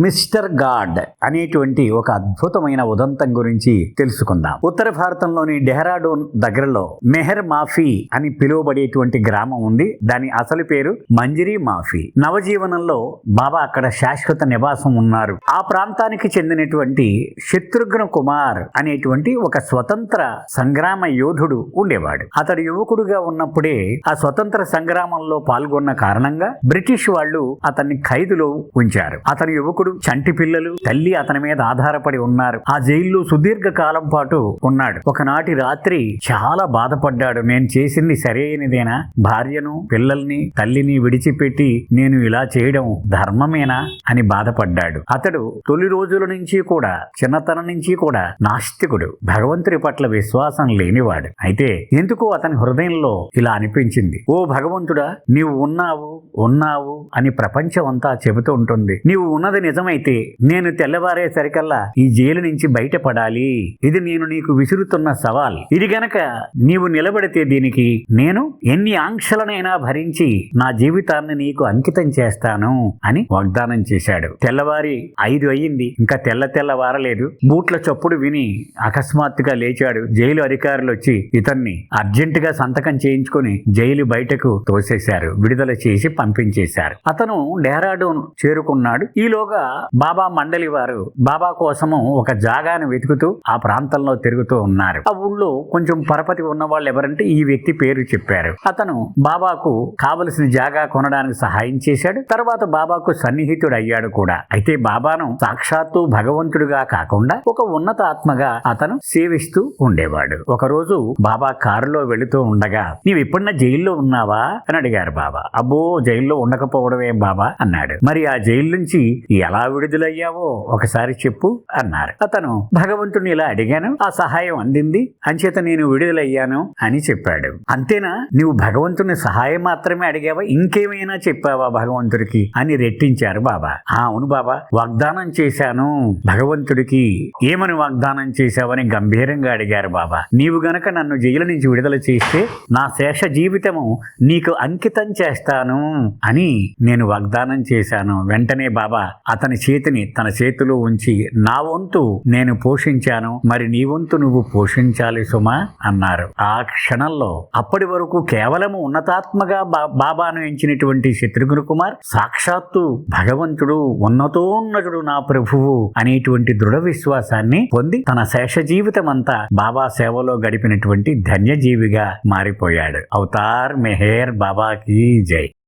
Mister God అనేటువంటి ఒక అద్భుతమైన ఉదంతం గురించి తెలుసుకుందాం. ఉత్తర భారతంలోని డెహ్రాడూన్ దగ్గరలో మెహర్ మాఫీ అని పిలువబడేటువంటి గ్రామం ఉంది. దాని అసలు పేరు మంజిరీ మాఫీ. నవజీవనంలో బాబా అక్కడ శాశ్వత నివాసం ఉన్నారు. ఆ ప్రాంతానికి చెందినటువంటి శత్రుఘ్న కుమార్ అనేటువంటి ఒక స్వతంత్ర సంగ్రామ యోధుడు ఉండేవాడు. అతడు యువకుడుగా ఉన్నప్పుడే ఆ స్వతంత్ర సంగ్రామంలో పాల్గొన్న కారణంగా బ్రిటిష్ వాళ్ళు అతన్ని ఖైదులో ఉంచారు. అతని యువకుడు చంటి పిల్లలు తల్లి అతని మీద ఆధారపడి ఉన్నారు. ఆ జైల్లో సుదీర్ఘ కాలం పాటు ఉన్నాడు. ఒకనాటి రాత్రి చాలా బాధపడ్డాడు. నేను చేసింది సరైనదేనా? భార్యను పిల్లల్ని తల్లిని విడిచిపెట్టి నేను ఇలా చేయడం ధర్మమేనా? అని బాధపడ్డాడు. అతడు తొలి రోజుల నుంచి కూడా చిన్నతనం నుంచి కూడా నాస్తికుడు. భగవంతుడి పట్ల విశ్వాసం లేనివాడు. అయితే ఎందుకో అతని హృదయంలో ఇలా అనిపించింది. ఓ భగవంతుడా నీవు ఉన్నావు ఉన్నావు అని ప్రపంచం అంతా చెబుతూ ఉంటుంది. నీవు ఉన్నది నిజమైతే నేను తెల్లవారేసరికల్లా ఈ జైలు నుంచి బయటపడాలి. ఇది నేను నీకు విసురుతున్న సవాల్. ఇది గనక నీవు నిలబడితే దీనికి నేను ఎన్ని ఆంక్షలనైనా భరించి నా జీవితాన్ని నీకు అంకితం చేస్తాను అని వాగ్దానం చేశాడు. తెల్లవారి ఐదు అయ్యింది. ఇంకా తెల్ల తెల్లవారలేదు బూట్ల చప్పుడు విని అకస్మాత్తుగా లేచాడు. జైలు అధికారులు వచ్చి ఇతన్ని అర్జెంటుగా సంతకం చేయించుకొని జైలు బయటకు తోసేశారు. విడుదల చేసి పంపించేశారు. అతను డెహ్రాడూన్ చేరుకున్నాడు. ఈలోగా బాబా మండలి వారు బాబా కోసము ఒక జాగాను వెతుకుతూ ఆ ప్రాంతంలో తిరుగుతూ ఉన్నారు. ఆ ఊళ్ళో కొంచెం పరపతి ఉన్న వాళ్ళు ఎవరంటే ఈ వ్యక్తి పేరు చెప్పారు. అతను బాబాకు కావలసిన జాగా కొనడానికి సహాయం చేశాడు. తర్వాత బాబాకు సన్నిహితుడు అయ్యాడు కూడా. అయితే బాబాను సాక్షాత్తు భగవంతుడిగా కాకుండా ఒక ఉన్నత ఆత్మగా అతను సేవిస్తూ ఉండేవాడు. ఒక రోజు బాబా కారులో వెళుతూ ఉండగా నీవు ఎప్పుడన్నా జైల్లో ఉన్నావా? అని అడిగారు బాబా. అబ్బో జైల్లో ఉండకపోవడమే బాబా అన్నాడు. మరి ఆ జైలు నుంచి ఎలా విడుదలయ్యావో ఒకసారి చెప్పు అన్నారు. అతను భగవంతుని ఇలా అడిగాను ఆ సహాయం అందింది అంచేత నేను విడుదలయ్యాను అని చెప్పాడు. అంతేనా? నీవు భగవంతుని సహాయం మాత్రమే అడిగావా? ఇంకేమైనా చెప్పావా భగవంతుడికి? అని రెట్టించారు బాబా. ఆ అవును బాబా వాగ్దానం చేశాను. భగవంతుడికి ఏమని వాగ్దానం చేశావని గంభీరంగా అడిగారు బాబా. నీవు గనక నన్ను జైలు నుంచి విడుదల చేస్తే నా శేష జీవితము నీకు అంకితం చేస్తాను అని నేను వాగ్దానం చేశాను. వెంటనే బాబా అతను చేతిని తన చేతిలో ఉంచి నా వంతు నేను పోషించాను మరి నీ వంతు నువ్వు పోషించాలి సుమా అన్నారు. ఆ క్షణంలో అప్పటి వరకు కేవలము ఉన్నతాత్మగా బా- బాబాను ఎంచినటువంటి శత్రుఘ్న కుమార్ సాక్షాత్తు భగవంతుడు ఉన్నతోన్నతుడు నా ప్రభువు అనేటువంటి దృఢ విశ్వాసాన్ని పొంది తన శేష జీవితం అంతా బాబా సేవలో గడిపినటువంటి ధన్యజీవిగా మారిపోయాడు. అవతార్ మెహేర్ బాబాకి జై.